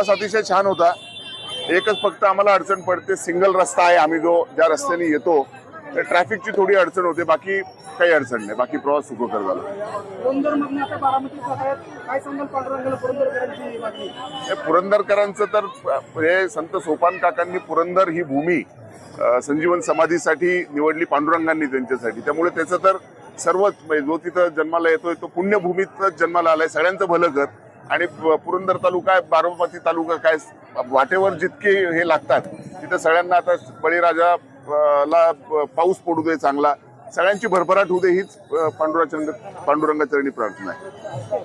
प्रवास अतिशय छान होता. एकच फक्त आम्हाला अडचण पडते सिंगल रस्ता आहे. आम्ही जो ज्या रस्त्याने येतो तर ट्रॅफिकची थोडी अडचण होते. बाकी काही अडचण नाही. बाकी प्रवास सुखकर झाला. पुरंदरकरांची हे तर हे संत सोपान काकांनी पुरंदर ही भूमी संजीवन समाधीसाठी निवडली पांडुरंगांनी त्यांच्यासाठी. त्यामुळे त्याचं तर सर्वच म्हणजे जो तिथं जन्माला येतोय तो पुण्यभूमीतच जन्माला आलाय. सगळ्यांचं भलं कर. आणि पुरंदर तालुका आहे बारामती तालुका काय वाटेवर जितके हे लागतात तिथं सगळ्यांना आता बळीराजा ला पाऊस पडू दे चांगला. सगळ्यांची भरभराट होऊ दे हीच पांडुरा पांडुराचंद पांडुरंगाचरणी प्रार्थना आहे.